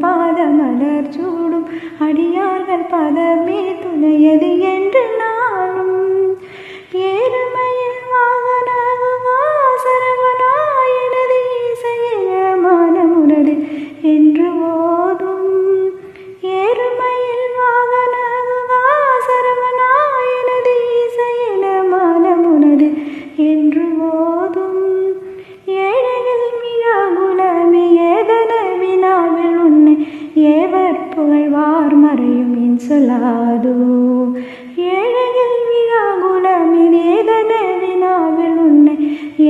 பாதமலர் சூடும். அடியார்கள் பதமே துணையது என்று நான் மறையும் ஏழையில் சொல்லாதோ வினாவில் உன்னை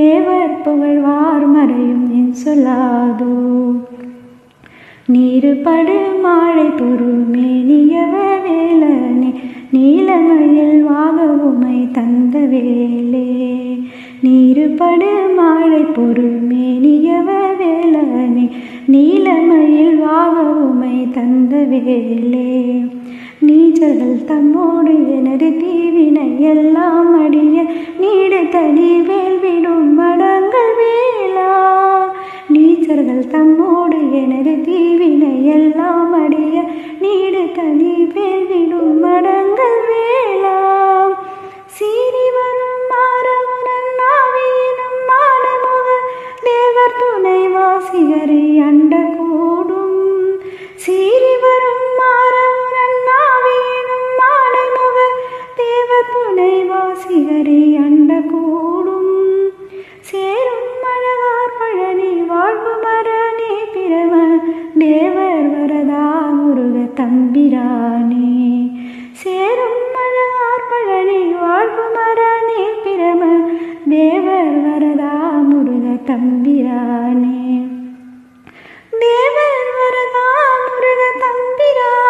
ஏவர் புகழ்வார் மறையும் என் சொல்லாதோ நீருபடு மாழை பொறுமேனியவ வேலனே நீலமயில் வாகவுமை தந்த வேலே நீருபடு மாழை பொறுமேனியவ வேலனே நீலமயில் வாகவுமை தந்த வேலே நீச்சர்கள் தம்மோடு எனது தீவினை எல்லாம் அடிய நீடு தனி வேல்விடும் மடங்கள் வேளா நீச்சர்கள் தம்மோடு எனது தீவினை எல்லாம் அடிய நீடு தனி வேல்விடும் மடங்கள் வேளா சீரி வரும் மாறவுடன் நாவியினும் மானமுக தேவர் துணை வாசிகரை. அண்டைவாசிகரை அண்ட கூடும். சேரும் மழகார் பழனி வாழ்வு மரணி பிறவ தேவர் வரதா முருக தம்பிரானே. சேரும் மழகார் பழனி வாழ்வு மரணி பிறவ தேவர் வரதா முருக தம்பிரானே. தேவர் வரதா முருக தம்பிரான்